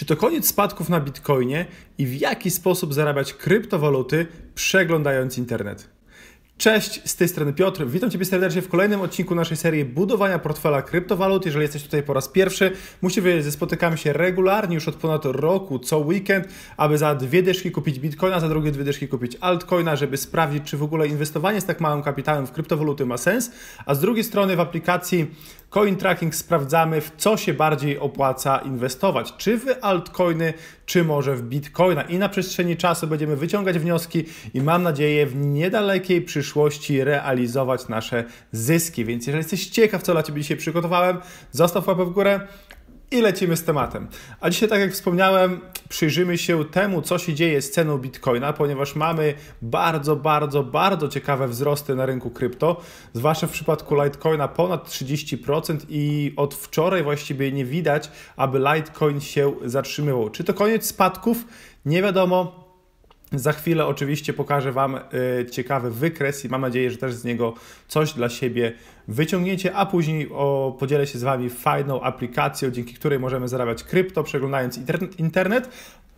Czy to koniec spadków na Bitcoinie i w jaki sposób zarabiać kryptowaluty przeglądając internet? Cześć, z tej strony Piotr. Witam Ciebie serdecznie w kolejnym odcinku naszej serii budowania portfela kryptowalut. Jeżeli jesteś tutaj po raz pierwszy, musisz wiedzieć, że spotykamy się regularnie już od ponad roku, co weekend, aby za dwie dyszki kupić bitcoina, za drugie dwie dyszki kupić altcoina, żeby sprawdzić, czy w ogóle inwestowanie z tak małym kapitałem w kryptowaluty ma sens. A z drugiej strony w aplikacji Coin Tracking sprawdzamy, w co się bardziej opłaca inwestować. Czy w altcoiny, czy może w bitcoina. I na przestrzeni czasu będziemy wyciągać wnioski i mam nadzieję w niedalekiej przyszłości realizować nasze zyski. Więc jeżeli jesteś ciekaw, co dla Ciebie dzisiaj przygotowałem, zostaw łapę w górę i lecimy z tematem. A dzisiaj, tak jak wspomniałem, przyjrzymy się temu, co się dzieje z ceną bitcoina, ponieważ mamy bardzo, bardzo, bardzo ciekawe wzrosty na rynku krypto, zwłaszcza w przypadku Litecoina ponad 30% i od wczoraj właściwie nie widać, aby Litecoin się zatrzymywał. Czy to koniec spadków? Nie wiadomo. Za chwilę oczywiście pokażę Wam y, ciekawy wykres i mam nadzieję, że też z niego coś dla siebie wyciągnięcie, a później o, podzielę się z Wami fajną aplikacją, dzięki której możemy zarabiać krypto, przeglądając internet.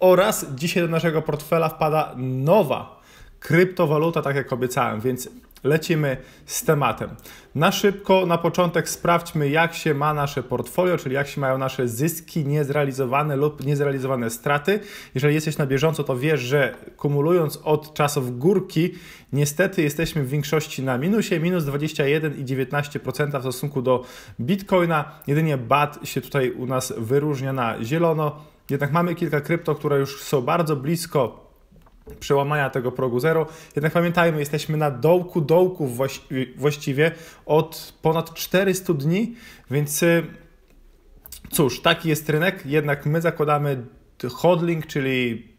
Oraz dzisiaj do naszego portfela wpada nowa kryptowaluta, tak jak obiecałem, więc lecimy z tematem. Na szybko, na początek sprawdźmy, jak się ma nasze portfolio, czyli jak się mają nasze zyski niezrealizowane lub niezrealizowane straty. Jeżeli jesteś na bieżąco, to wiesz, że kumulując od czasów górki, niestety jesteśmy w większości na minusie, minus 21,19% w stosunku do Bitcoina. Jedynie BAT się tutaj u nas wyróżnia na zielono. Jednak mamy kilka krypto, które już są bardzo blisko przełamania tego progu zero. Jednak pamiętajmy, jesteśmy na dołku dołku właściwie od ponad 400 dni, więc y, cóż, taki jest rynek. Jednak my zakładamy hodling, czyli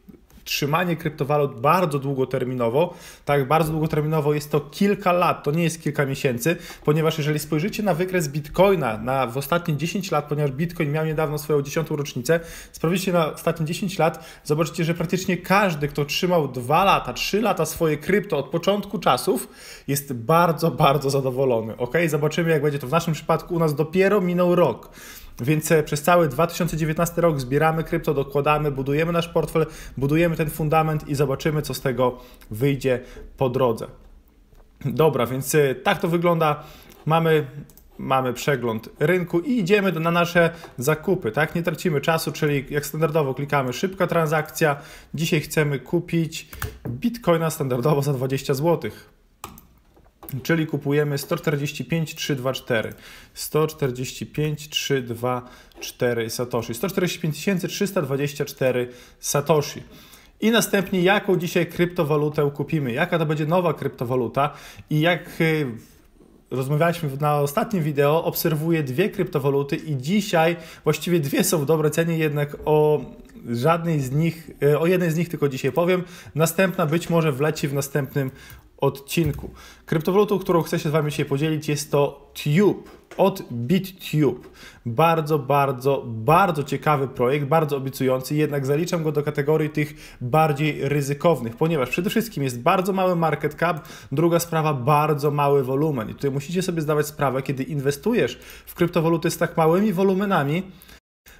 trzymanie kryptowalut bardzo długoterminowo. Tak, bardzo długoterminowo jest to kilka lat, to nie jest kilka miesięcy, ponieważ jeżeli spojrzycie na wykres Bitcoina na, w ostatnie 10 lat, ponieważ Bitcoin miał niedawno swoją 10. rocznicę, sprawdzicie na ostatnie 10 lat, zobaczycie, że praktycznie każdy, kto trzymał 2 lata, 3 lata swoje krypto od początku czasów, jest bardzo, bardzo zadowolony. Ok, zobaczymy, jak będzie to w naszym przypadku. U nas dopiero minął rok. Więc e, przez cały 2019 rok zbieramy krypto, dokładamy, budujemy nasz portfel, budujemy ten fundament i zobaczymy, co z tego wyjdzie po drodze. Dobra, więc e, tak to wygląda. Mamy mamy przegląd rynku i idziemy na nasze zakupy, tak? Nie tracimy czasu, czyli jak standardowo klikamy szybka transakcja. Dzisiaj chcemy kupić Bitcoina standardowo za 20 zł czyli kupujemy 145 324 145 324 satoshi. 145 324 satoshi. I następnie jaką dzisiaj kryptowalutę kupimy, jaka to będzie nowa kryptowaluta? I jak y, rozmawialiśmy na ostatnim wideo, obserwuję dwie kryptowaluty i dzisiaj właściwie dwie są w dobrej cenie, jednak o żadnej z nich, y, o jednej z nich tylko dzisiaj powiem. Następna być może wleci w następnym odcinku. Kryptowalutą, którą chcę się z Wami dzisiaj podzielić jest to Tube od BitTube. Bardzo, bardzo, bardzo ciekawy projekt, bardzo obiecujący, jednak zaliczam go do kategorii tych bardziej ryzykownych, ponieważ przede wszystkim jest bardzo mały market cap, druga sprawa bardzo mały wolumen. I tutaj musicie sobie zdawać sprawę, kiedy inwestujesz w kryptowaluty z tak małymi wolumenami,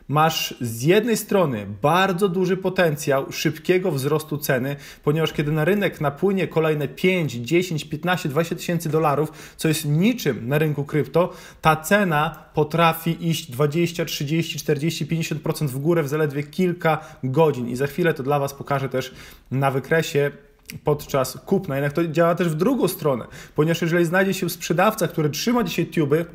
masz z jednej strony bardzo duży potencjał szybkiego wzrostu ceny, ponieważ kiedy na rynek napłynie kolejne 5, 10, 15, 20 tysięcy dolarów, co jest niczym na rynku krypto, ta cena potrafi iść 20, 30, 40, 50% w górę w zaledwie kilka godzin. I za chwilę to dla Was pokażę też na wykresie podczas kupna. Jednak to działa też w drugą stronę, ponieważ jeżeli znajdzie się sprzedawca, który trzyma dzisiaj tuby,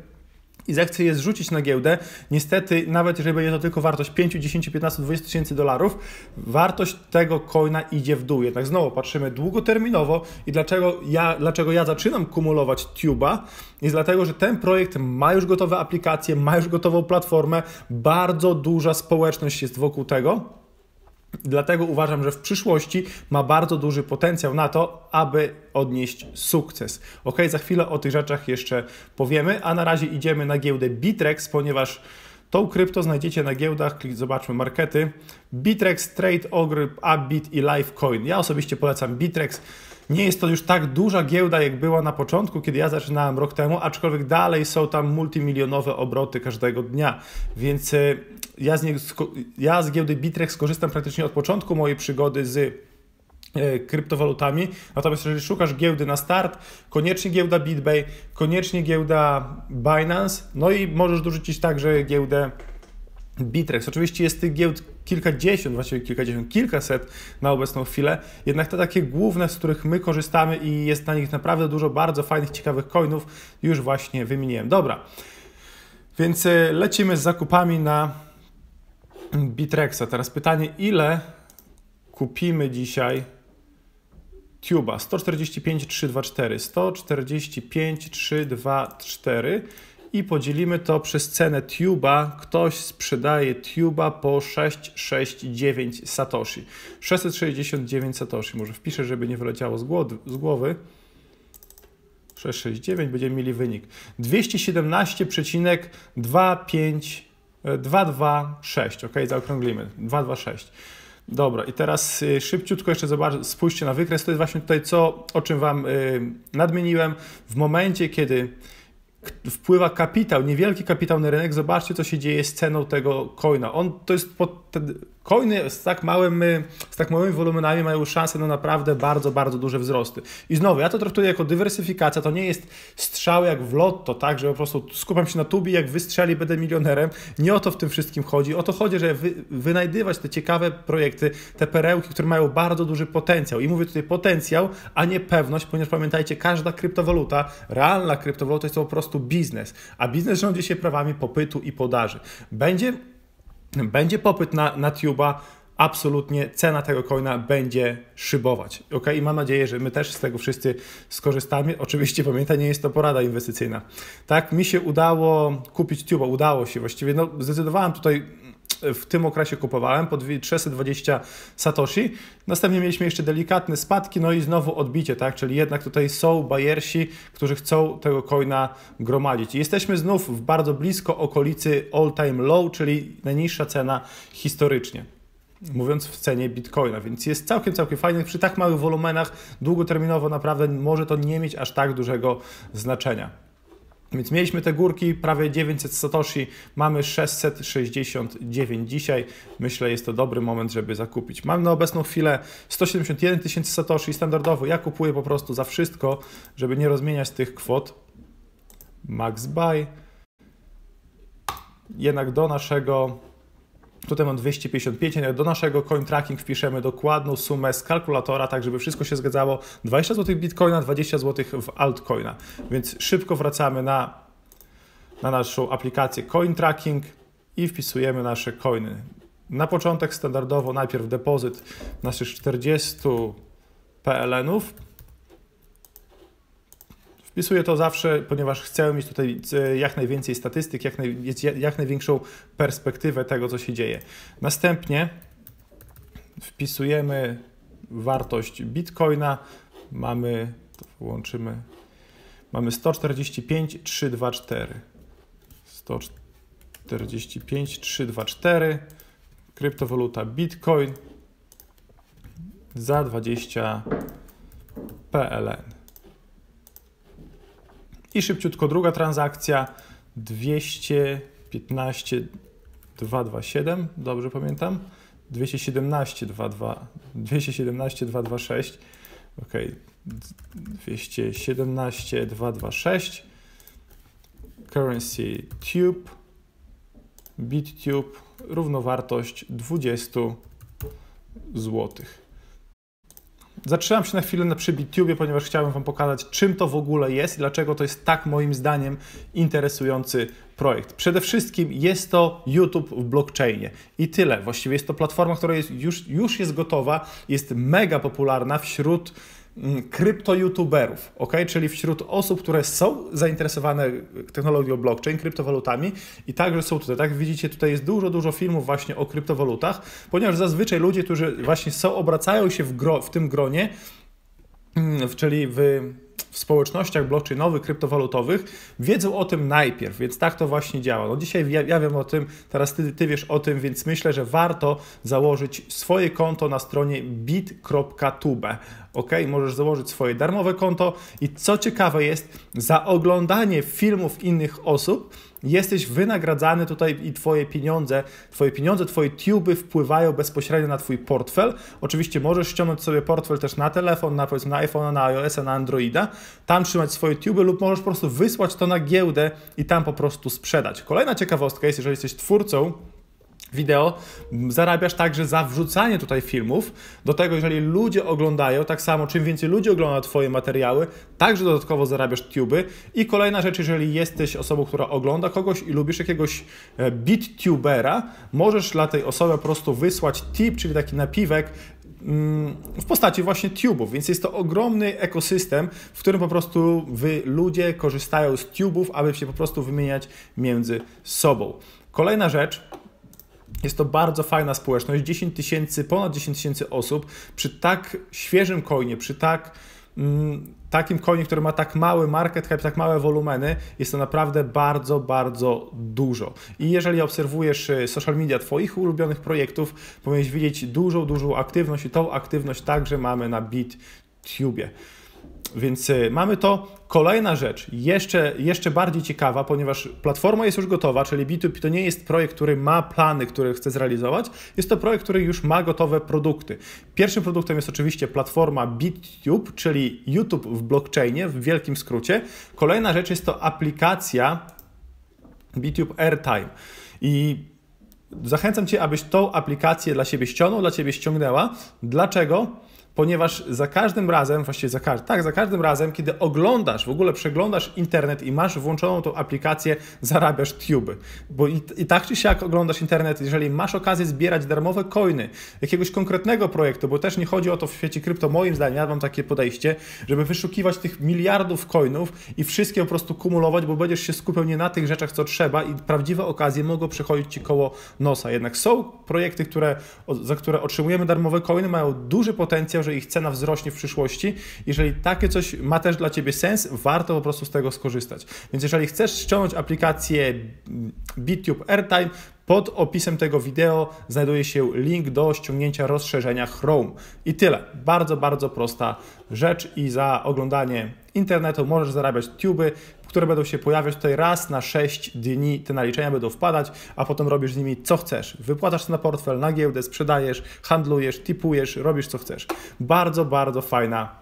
i zechce je zrzucić na giełdę, niestety, nawet jeżeli będzie to tylko wartość 5, 10, 15, 20 tysięcy dolarów, wartość tego coina idzie w dół. Jednak znowu patrzymy długoterminowo i dlaczego ja, dlaczego ja zaczynam kumulować Tuba, jest dlatego, że ten projekt ma już gotowe aplikacje, ma już gotową platformę, bardzo duża społeczność jest wokół tego. Dlatego uważam, że w przyszłości ma bardzo duży potencjał na to, aby odnieść sukces. Ok, za chwilę o tych rzeczach jeszcze powiemy, a na razie idziemy na giełdę Bitrex, ponieważ tą krypto znajdziecie na giełdach, zobaczmy markety, Bitrex, Trade, Ogre, Upbit i Lifecoin. Ja osobiście polecam Bitrex. Nie jest to już tak duża giełda, jak była na początku, kiedy ja zaczynałem rok temu, aczkolwiek dalej są tam multimilionowe obroty każdego dnia, więc e, ja z, nie, ja z giełdy Bitrex skorzystam praktycznie od początku mojej przygody z e, kryptowalutami. Natomiast jeżeli szukasz giełdy na start, koniecznie giełda BitBay, koniecznie giełda Binance, no i możesz dorzucić także giełdę Bitrex. Oczywiście jest tych giełd kilkadziesiąt, właściwie kilkadziesiąt, kilkaset na obecną chwilę, jednak te takie główne, z których my korzystamy i jest na nich naprawdę dużo bardzo fajnych, ciekawych coinów, już właśnie wymieniłem. Dobra, więc e, lecimy z zakupami na Bitrexa. Teraz pytanie, ile kupimy dzisiaj Tuba 145 324 145 324 i podzielimy to przez cenę tuba. Ktoś sprzedaje tuba po 669 satoshi. 669 satoshi. Może wpiszę, żeby nie wyleciało z głowy. Z głowy. 669 będziemy mieli wynik 217,226. ok, zaokrąglimy 226. Dobra, i teraz y, szybciutko jeszcze zobacz, spójrzcie na wykres. To jest właśnie tutaj co, o czym Wam y, nadmieniłem. W momencie, kiedy wpływa kapitał, niewielki kapitał na rynek, zobaczcie, co się dzieje z ceną tego coina. On to jest pod, Coiny z tak, małym, z tak małymi wolumenami mają szansę na naprawdę bardzo, bardzo duże wzrosty. I znowu, ja to traktuję jako dywersyfikacja, to nie jest strzał jak w lotto, tak, że po prostu skupiam się na tubi, jak wystrzeli, będę milionerem. Nie o to w tym wszystkim chodzi. O to chodzi, że wy, wynajdywać te ciekawe projekty, te perełki, które mają bardzo duży potencjał. I mówię tutaj potencjał, a nie pewność, ponieważ pamiętajcie, każda kryptowaluta, realna kryptowaluta jest to po prostu biznes, a biznes rządzi się prawami popytu i podaży. Będzie będzie popyt na, na tuba, absolutnie cena tego coina będzie szybować. Ok, i mam nadzieję, że my też z tego wszyscy skorzystamy. Oczywiście pamiętaj, nie jest to porada inwestycyjna. Tak, mi się udało kupić tuba, udało się właściwie. No, zdecydowałem tutaj w tym okresie kupowałem po 320 satoshi. Następnie mieliśmy jeszcze delikatne spadki, no i znowu odbicie, tak? Czyli jednak tutaj są bajersi, którzy chcą tego coina gromadzić. Jesteśmy znów w bardzo blisko okolicy all time low, czyli najniższa cena historycznie mówiąc w cenie bitcoina, więc jest całkiem, całkiem fajny. Przy tak małych wolumenach długoterminowo naprawdę może to nie mieć aż tak dużego znaczenia. Więc mieliśmy te górki, prawie 900 satoshi, mamy 669 dzisiaj. Myślę, jest to dobry moment, żeby zakupić. Mam na obecną chwilę 171 tysięcy satoshi standardowo. Ja kupuję po prostu za wszystko, żeby nie rozmieniać tych kwot. Max buy. Jednak do naszego Tutaj mam 255, do naszego coin tracking wpiszemy dokładną sumę z kalkulatora, tak żeby wszystko się zgadzało. 20 zł bitcoina, 20 zł w altcoina. Więc szybko wracamy na, na naszą aplikację coin tracking i wpisujemy nasze coiny. Na początek standardowo najpierw depozyt naszych 40 PLN-ów Wpisuję to zawsze, ponieważ chcę mieć tutaj e, jak najwięcej statystyk, jak, naj, jak największą perspektywę tego, co się dzieje. Następnie wpisujemy wartość bitcoina. Mamy, to włączymy, mamy 145 324. 145 324. Kryptowaluta bitcoin za 20 PLN. I szybciutko druga transakcja 215 227, dobrze pamiętam? 217 22, 217 226. Ok, 217 226. Currency Tube, BitTube, równowartość 20 złotych. Zatrzymam się na chwilę na przy BitTube, ponieważ chciałem Wam pokazać, czym to w ogóle jest i dlaczego to jest tak moim zdaniem interesujący projekt. Przede wszystkim jest to YouTube w blockchainie i tyle. Właściwie jest to platforma, która jest już, już jest gotowa, jest mega popularna wśród krypto-youtuberów, ok? czyli wśród osób, które są zainteresowane technologią blockchain, kryptowalutami i także są tutaj, tak widzicie, tutaj jest dużo, dużo filmów właśnie o kryptowalutach, ponieważ zazwyczaj ludzie, którzy właśnie są, obracają się w, gro, w tym gronie, mm, czyli w w społecznościach blockchainowych, kryptowalutowych wiedzą o tym najpierw, więc tak to właśnie działa. No dzisiaj ja, ja wiem o tym, teraz ty, ty wiesz o tym, więc myślę, że warto założyć swoje konto na stronie bit.tube. Ok, możesz założyć swoje darmowe konto i co ciekawe jest, za oglądanie filmów innych osób jesteś wynagradzany tutaj i twoje pieniądze, twoje pieniądze, twoje tuby wpływają bezpośrednio na twój portfel. Oczywiście możesz ściągnąć sobie portfel też na telefon, na powiedzmy na iPhone, na iOS, na Androida, tam trzymać swoje tuby lub możesz po prostu wysłać to na giełdę i tam po prostu sprzedać. Kolejna ciekawostka jest, jeżeli jesteś twórcą, wideo, zarabiasz także za wrzucanie tutaj filmów. Do tego, jeżeli ludzie oglądają, tak samo, czym więcej ludzi ogląda Twoje materiały, także dodatkowo zarabiasz tuby. I kolejna rzecz, jeżeli jesteś osobą, która ogląda kogoś i lubisz jakiegoś e, BitTubera, możesz dla tej osoby po prostu wysłać tip, czyli taki napiwek, mm, w postaci właśnie tubów, więc jest to ogromny ekosystem, w którym po prostu wy ludzie korzystają z tubów, aby się po prostu wymieniać między sobą. Kolejna rzecz, jest to bardzo fajna społeczność, 10 tysięcy, ponad 10 tysięcy osób przy tak świeżym coinie, przy tak mm, takim coinie, który ma tak mały market cap, tak małe wolumeny, jest to naprawdę bardzo, bardzo dużo. I jeżeli obserwujesz y, social media Twoich ulubionych projektów, powinieneś widzieć dużą, dużą aktywność i tą aktywność także mamy na BitTube. Więc y, mamy to. Kolejna rzecz, jeszcze, jeszcze bardziej ciekawa, ponieważ platforma jest już gotowa, czyli B2B to nie jest projekt, który ma plany, które chce zrealizować, jest to projekt, który już ma gotowe produkty. Pierwszym produktem jest oczywiście platforma BitTube, czyli YouTube w blockchainie, w wielkim skrócie. Kolejna rzecz jest to aplikacja BitTube Airtime. I zachęcam Cię, abyś tą aplikację dla siebie ściągnął, dla Ciebie ściągnęła. Dlaczego? Ponieważ za każdym razem, właściwie za tak, za każdym razem, kiedy oglądasz, w ogóle przeglądasz internet i masz włączoną tą aplikację, zarabiasz tuby. Bo i, i tak czy siak oglądasz internet, jeżeli masz okazję zbierać darmowe coiny jakiegoś konkretnego projektu, bo też nie chodzi o to w świecie krypto, moim zdaniem, ja mam takie podejście, żeby wyszukiwać tych miliardów coinów i wszystkie po prostu kumulować, bo będziesz się skupiał nie na tych rzeczach, co trzeba i prawdziwe okazje mogą przychodzić ci koło nosa. Jednak są projekty, które, za które otrzymujemy darmowe coiny, mają duży potencjał, że ich cena wzrośnie w przyszłości. Jeżeli takie coś ma też dla Ciebie sens, warto po prostu z tego skorzystać. Więc jeżeli chcesz ściągnąć aplikację BitTube Airtime, pod opisem tego wideo znajduje się link do ściągnięcia rozszerzenia Chrome. I tyle. Bardzo, bardzo prosta rzecz i za oglądanie internetu możesz zarabiać tuby, które będą się pojawiać tutaj raz na 6 dni. Te naliczenia będą wpadać, a potem robisz z nimi co chcesz. Wypłacasz to na portfel, na giełdę, sprzedajesz, handlujesz, tipujesz, robisz co chcesz. Bardzo, bardzo fajna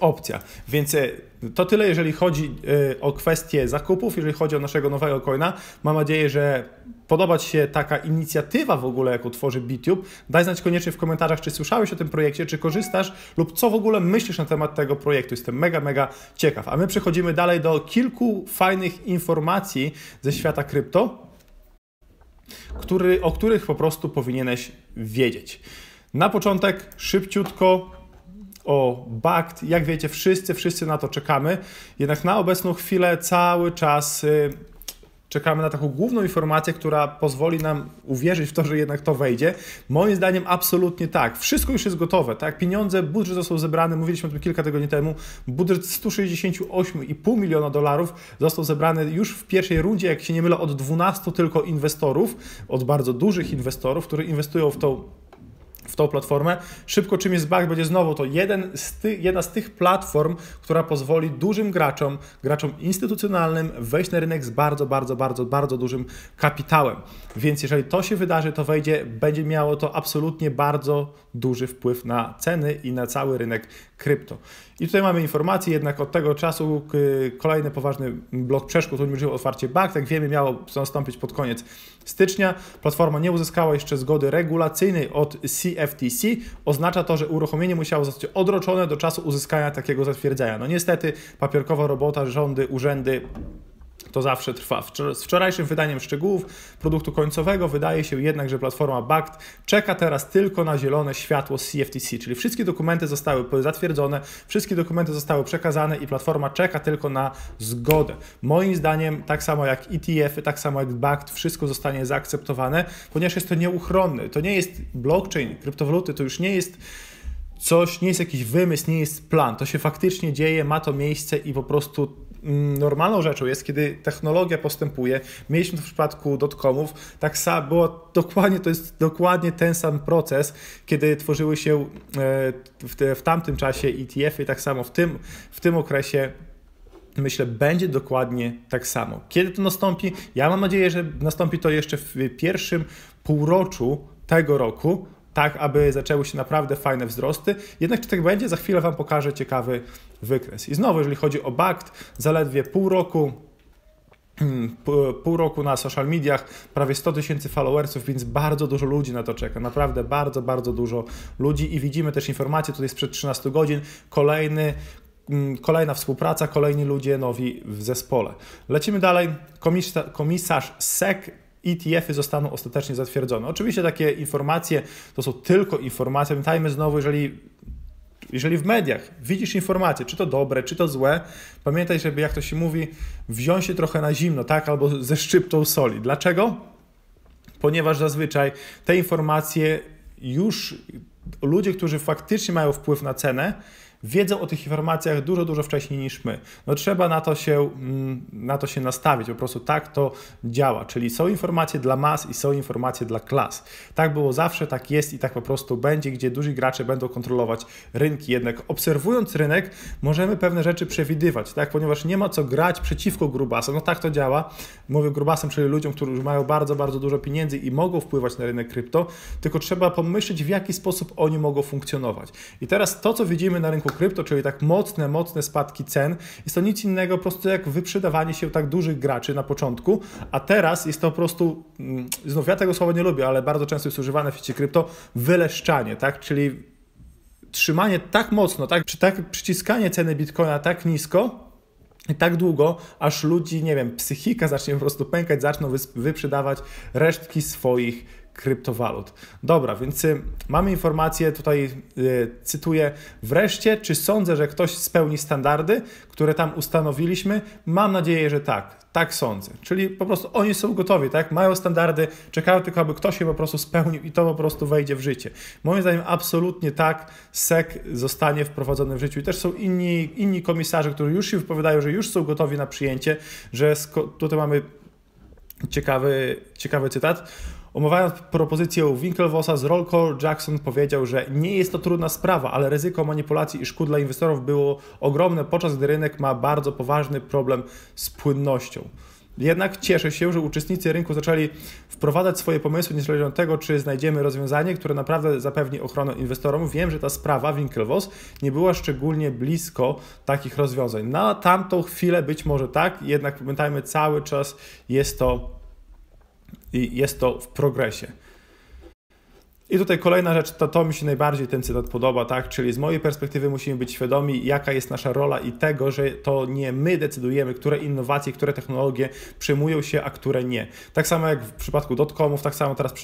opcja. Więc e, to tyle, jeżeli chodzi e, o kwestię zakupów, jeżeli chodzi o naszego nowego coina. Mam nadzieję, że podoba Ci się taka inicjatywa w ogóle, jaką tworzy BitTube. Daj znać koniecznie w komentarzach, czy słyszałeś o tym projekcie, czy korzystasz lub co w ogóle myślisz na temat tego projektu. Jestem mega, mega ciekaw. A my przechodzimy dalej do kilku fajnych informacji ze świata krypto, który, o których po prostu powinieneś wiedzieć. Na początek szybciutko o BACT. Jak wiecie, wszyscy, wszyscy na to czekamy. Jednak na obecną chwilę cały czas y, czekamy na taką główną informację, która pozwoli nam uwierzyć w to, że jednak to wejdzie. Moim zdaniem absolutnie tak. Wszystko już jest gotowe, tak? Pieniądze, budżet został zebrany, mówiliśmy o tym kilka tygodni temu. Budżet 168,5 miliona dolarów został zebrany już w pierwszej rundzie, jak się nie mylę, od 12 tylko inwestorów, od bardzo dużych inwestorów, którzy inwestują w tą w tą platformę. Szybko czym jest BAG będzie znowu to jeden z ty, jedna z tych platform, która pozwoli dużym graczom, graczom instytucjonalnym wejść na rynek z bardzo, bardzo, bardzo, bardzo dużym kapitałem. Więc jeżeli to się wydarzy, to wejdzie, będzie miało to absolutnie bardzo duży wpływ na ceny i na cały rynek krypto. I tutaj mamy informację, jednak od tego czasu kolejny poważny blok przeszkód uniemożliwił otwarcie BAG. Jak wiemy, miało nastąpić pod koniec stycznia. Platforma nie uzyskała jeszcze zgody regulacyjnej od CFTC. Oznacza to, że uruchomienie musiało zostać odroczone do czasu uzyskania takiego zatwierdzenia. No niestety papierkowa robota, rządy, urzędy to zawsze trwa. Z wczorajszym wydaniem szczegółów produktu końcowego wydaje się jednak, że platforma BACT czeka teraz tylko na zielone światło CFTC, czyli wszystkie dokumenty zostały zatwierdzone, wszystkie dokumenty zostały przekazane i platforma czeka tylko na zgodę. Moim zdaniem, tak samo jak ETF-y, tak samo jak BACT, wszystko zostanie zaakceptowane, ponieważ jest to nieuchronne. To nie jest blockchain, kryptowaluty, to już nie jest coś, nie jest jakiś wymysł, nie jest plan. To się faktycznie dzieje, ma to miejsce i po prostu normalną rzeczą jest, kiedy technologia postępuje. Mieliśmy to w przypadku dotcomów, tak samo było dokładnie, to jest dokładnie ten sam proces, kiedy tworzyły się e, w, te, w tamtym czasie ETF-y, tak samo w tym, w tym okresie myślę, będzie dokładnie tak samo. Kiedy to nastąpi? Ja mam nadzieję, że nastąpi to jeszcze w pierwszym półroczu tego roku, tak aby zaczęły się naprawdę fajne wzrosty. Jednak czy tak będzie, za chwilę Wam pokażę ciekawy wykres. I znowu, jeżeli chodzi o BACT, zaledwie pół roku hmm, pół roku na social mediach, prawie 100 tysięcy followersów, więc bardzo dużo ludzi na to czeka. Naprawdę bardzo, bardzo dużo ludzi i widzimy też informacje tutaj sprzed 13 godzin. Kolejny, hmm, kolejna współpraca, kolejni ludzie nowi w zespole. Lecimy dalej. Komisarz SEC ETF-y zostaną ostatecznie zatwierdzone. Oczywiście takie informacje to są tylko informacje. Pamiętajmy znowu, jeżeli, jeżeli w mediach widzisz informacje, czy to dobre, czy to złe, pamiętaj, żeby jak to się mówi, wziąć się trochę na zimno, tak, albo ze szczyptą soli. Dlaczego? Ponieważ zazwyczaj te informacje już ludzie, którzy faktycznie mają wpływ na cenę, wiedzą o tych informacjach dużo, dużo wcześniej niż my. No trzeba na to się, mm, na to się nastawić, po prostu tak to działa, czyli są informacje dla mas i są informacje dla klas. Tak było zawsze, tak jest i tak po prostu będzie, gdzie duzi gracze będą kontrolować rynki. Jednak obserwując rynek, możemy pewne rzeczy przewidywać, tak? ponieważ nie ma co grać przeciwko grubasom. No tak to działa. Mówię grubasem, czyli ludziom, którzy mają bardzo, bardzo dużo pieniędzy i mogą wpływać na rynek krypto, tylko trzeba pomyśleć, w jaki sposób oni mogą funkcjonować. I teraz to, co widzimy na rynku krypto, czyli tak mocne, mocne spadki cen, jest to nic innego po prostu jak wyprzedawanie się tak dużych graczy na początku, a teraz jest to po prostu, mm, znów ja tego słowa nie lubię, ale bardzo często jest używane w świecie krypto, wyleszczanie, tak, czyli trzymanie tak mocno, tak, przy tak przyciskanie ceny bitcoina tak nisko, i tak długo, aż ludzi, nie wiem, psychika zacznie po prostu pękać, zaczną wyprzedawać resztki swoich kryptowalut. Dobra, więc y, mamy informację, tutaj y, cytuję, wreszcie, czy sądzę, że ktoś spełni standardy, które tam ustanowiliśmy? Mam nadzieję, że tak. Tak sądzę. Czyli po prostu oni są gotowi, tak? Mają standardy, czekają tylko, aby ktoś je po prostu spełnił i to po prostu wejdzie w życie. Moim zdaniem absolutnie tak SEC zostanie wprowadzony w życiu. I też są inni, inni komisarze, którzy już się wypowiadają, że już są gotowi na przyjęcie, że tutaj mamy ciekawy, ciekawy cytat. Omawiając propozycję Winklevossa z Rollcore, Jackson powiedział, że nie jest to trudna sprawa, ale ryzyko manipulacji i szkód dla inwestorów było ogromne, podczas gdy rynek ma bardzo poważny problem z płynnością. Jednak cieszę się, że uczestnicy rynku zaczęli wprowadzać swoje pomysły, niezależnie od tego, czy znajdziemy rozwiązanie, które naprawdę zapewni ochronę inwestorom. Wiem, że ta sprawa Winklevoss nie była szczególnie blisko takich rozwiązań. Na tamtą chwilę być może tak, jednak pamiętajmy, cały czas jest to i jest to w progresie. I tutaj kolejna rzecz, to, to mi się najbardziej ten cytat podoba, tak? Czyli z mojej perspektywy musimy być świadomi, jaka jest nasza rola i tego, że to nie my decydujemy, które innowacje, które technologie przyjmują się, a które nie. Tak samo jak w przypadku dotcomów, tak samo teraz w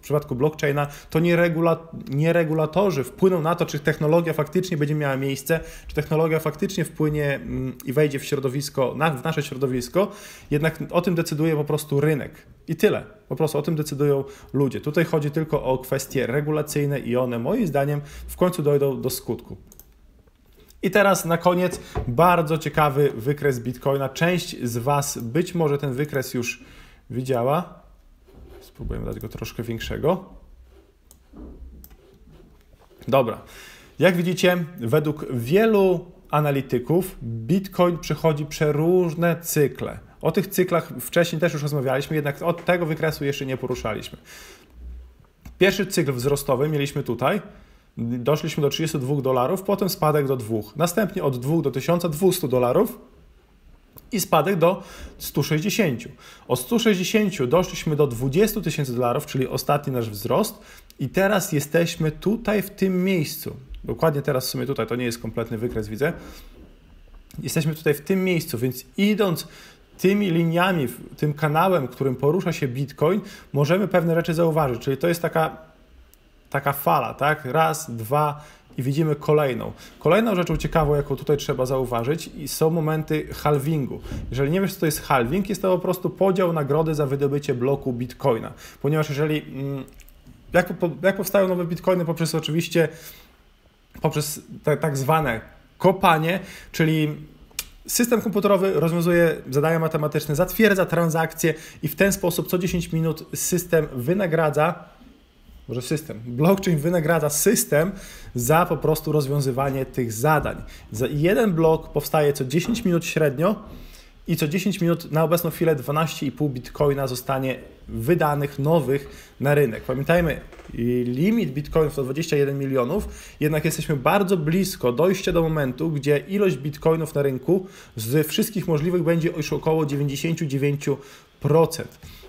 przypadku, blockchaina, to nie, regula, nie regulatorzy wpłyną na to, czy technologia faktycznie będzie miała miejsce, czy technologia faktycznie wpłynie mm, i wejdzie w środowisko, w nasze środowisko, jednak o tym decyduje po prostu rynek. I tyle. Po prostu o tym decydują ludzie. Tutaj chodzi tylko o kwestie regulacyjne i one, moim zdaniem, w końcu dojdą do skutku. I teraz na koniec bardzo ciekawy wykres Bitcoina. Część z Was być może ten wykres już widziała. Spróbujemy dać go troszkę większego. Dobra. Jak widzicie, według wielu analityków Bitcoin przechodzi przeróżne cykle. O tych cyklach wcześniej też już rozmawialiśmy, jednak od tego wykresu jeszcze nie poruszaliśmy. Pierwszy cykl wzrostowy mieliśmy tutaj, doszliśmy do 32 dolarów, potem spadek do 2. Następnie od 2 do 1200 dolarów i spadek do 160. Od 160 doszliśmy do 20 tysięcy dolarów, czyli ostatni nasz wzrost i teraz jesteśmy tutaj w tym miejscu. Dokładnie teraz w sumie tutaj, to nie jest kompletny wykres, widzę. Jesteśmy tutaj w tym miejscu, więc idąc tymi liniami, tym kanałem, którym porusza się Bitcoin, możemy pewne rzeczy zauważyć. Czyli to jest taka, taka fala, tak? Raz, dwa i widzimy kolejną. Kolejną rzeczą ciekawą, jaką tutaj trzeba zauważyć, są momenty halvingu. Jeżeli nie wiesz, co to jest halving, jest to po prostu podział nagrody za wydobycie bloku Bitcoina. Ponieważ jeżeli mm, jak, jak powstają nowe bitcoiny poprzez oczywiście poprzez te, tak zwane kopanie, czyli System komputerowy rozwiązuje zadania matematyczne, zatwierdza transakcje i w ten sposób co 10 minut system wynagradza może system. Blockchain wynagradza system za po prostu rozwiązywanie tych zadań. Za jeden blok powstaje co 10 minut średnio i co 10 minut na obecną chwilę 12,5 bitcoina zostanie wydanych nowych na rynek. Pamiętajmy, limit bitcoinów to 21 milionów, jednak jesteśmy bardzo blisko dojścia do momentu, gdzie ilość bitcoinów na rynku z wszystkich możliwych będzie już około 99%.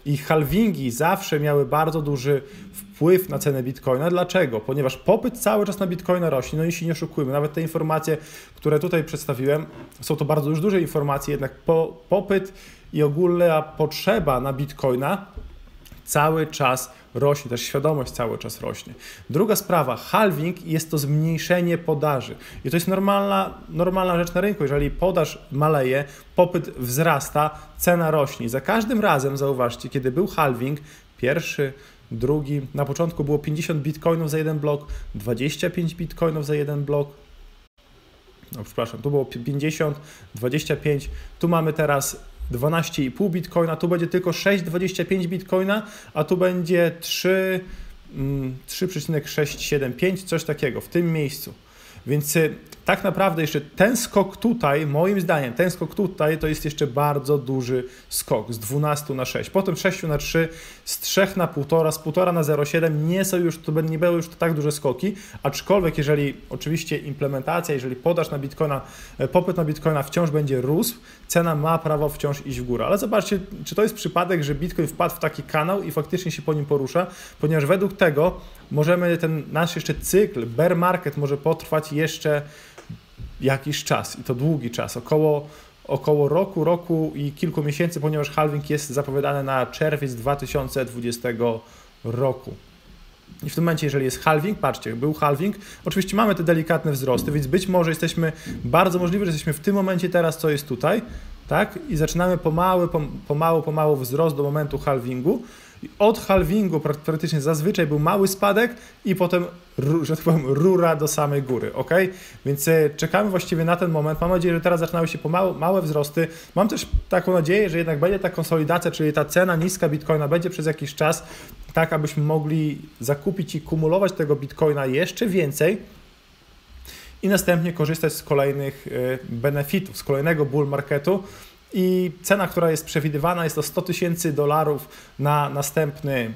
I halvingi zawsze miały bardzo duży wpływ na cenę bitcoina. Dlaczego? Ponieważ popyt cały czas na bitcoina rośnie. No i się nie oszukujmy, nawet te informacje, które tutaj przedstawiłem, są to bardzo już duże informacje, jednak po, popyt i ogólna potrzeba na bitcoina cały czas rośnie, też świadomość cały czas rośnie. Druga sprawa, halving jest to zmniejszenie podaży. I to jest normalna, normalna rzecz na rynku. Jeżeli podaż maleje, popyt wzrasta, cena rośnie. Za każdym razem, zauważcie, kiedy był halving, pierwszy, drugi, na początku było 50 bitcoinów za jeden blok, 25 bitcoinów za jeden blok, no przepraszam, tu było 50, 25, tu mamy teraz 12,5 bitcoina, tu będzie tylko 6,25 bitcoina, a tu będzie 3, 3,675, mm, coś takiego w tym miejscu. Więc y, tak naprawdę jeszcze ten skok tutaj, moim zdaniem, ten skok tutaj to jest jeszcze bardzo duży skok z 12 na 6, potem 6 na 3, z 3 na 1,5, z 1,5 na 0,7 nie są już, to nie będą już to tak duże skoki, aczkolwiek jeżeli oczywiście implementacja, jeżeli podaż na Bitcoina, e, popyt na Bitcoina wciąż będzie rósł, cena ma prawo wciąż iść w górę. Ale zobaczcie, czy to jest przypadek, że Bitcoin wpadł w taki kanał i faktycznie się po nim porusza, ponieważ według tego możemy ten nasz jeszcze cykl, bear market może potrwać jeszcze jakiś czas i to długi czas, około, około roku, roku i kilku miesięcy, ponieważ halving jest zapowiadany na czerwiec 2020 roku. I w tym momencie, jeżeli jest halving, patrzcie, był halving, oczywiście mamy te delikatne wzrosty, więc być może jesteśmy, bardzo możliwe, że jesteśmy w tym momencie teraz, co jest tutaj, tak? I zaczynamy pomału, pomału, pomału wzrost do momentu halvingu, od halvingu praktycznie zazwyczaj był mały spadek i potem, że tak powiem, rura do samej góry, ok? Więc e, czekamy właściwie na ten moment. Mam nadzieję, że teraz zaczynały się pomału, małe wzrosty. Mam też taką nadzieję, że jednak będzie ta konsolidacja, czyli ta cena niska bitcoina będzie przez jakiś czas, tak abyśmy mogli zakupić i kumulować tego bitcoina jeszcze więcej i następnie korzystać z kolejnych e, benefitów, z kolejnego bull marketu, i cena, która jest przewidywana, jest to 100 tysięcy dolarów na następny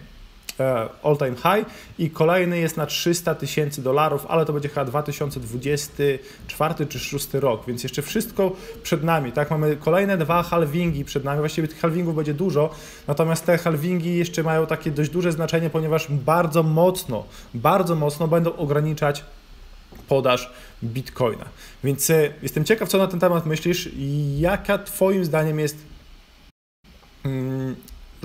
e, all time high. I kolejny jest na 300 tysięcy dolarów, ale to będzie chyba 2024 czy 2026 rok, więc jeszcze wszystko przed nami, tak? Mamy kolejne dwa halvingi przed nami, właściwie tych halvingów będzie dużo, natomiast te halvingi jeszcze mają takie dość duże znaczenie, ponieważ bardzo mocno, bardzo mocno będą ograniczać podaż bitcoina. Więc e, jestem ciekaw, co na ten temat myślisz jaka Twoim zdaniem jest, mm,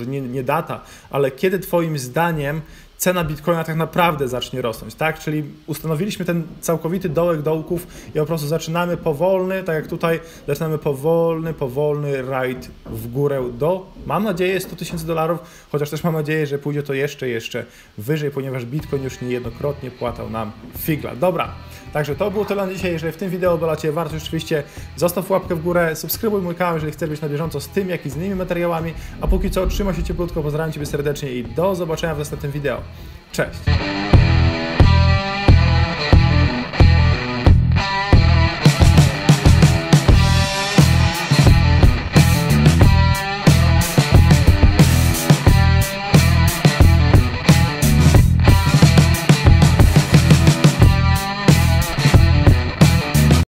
nie, nie data, ale kiedy Twoim zdaniem cena bitcoina tak naprawdę zacznie rosnąć, tak? Czyli ustanowiliśmy ten całkowity dołek dołków i po prostu zaczynamy powolny, tak jak tutaj, zaczynamy powolny, powolny rajd w górę do, mam nadzieję, 100 tysięcy dolarów, chociaż też mam nadzieję, że pójdzie to jeszcze, jeszcze wyżej, ponieważ bitcoin już niejednokrotnie płatał nam figla. Dobra, także to było tyle na dzisiaj. Jeżeli w tym wideo było dla Ciebie warto, oczywiście zostaw łapkę w górę, subskrybuj mój kanał, jeżeli chcesz być na bieżąco z tym, jak i z innymi materiałami, a póki co trzymaj się cieplutko, pozdrawiam Ciebie serdecznie i do zobaczenia w następnym wideo. Cześć!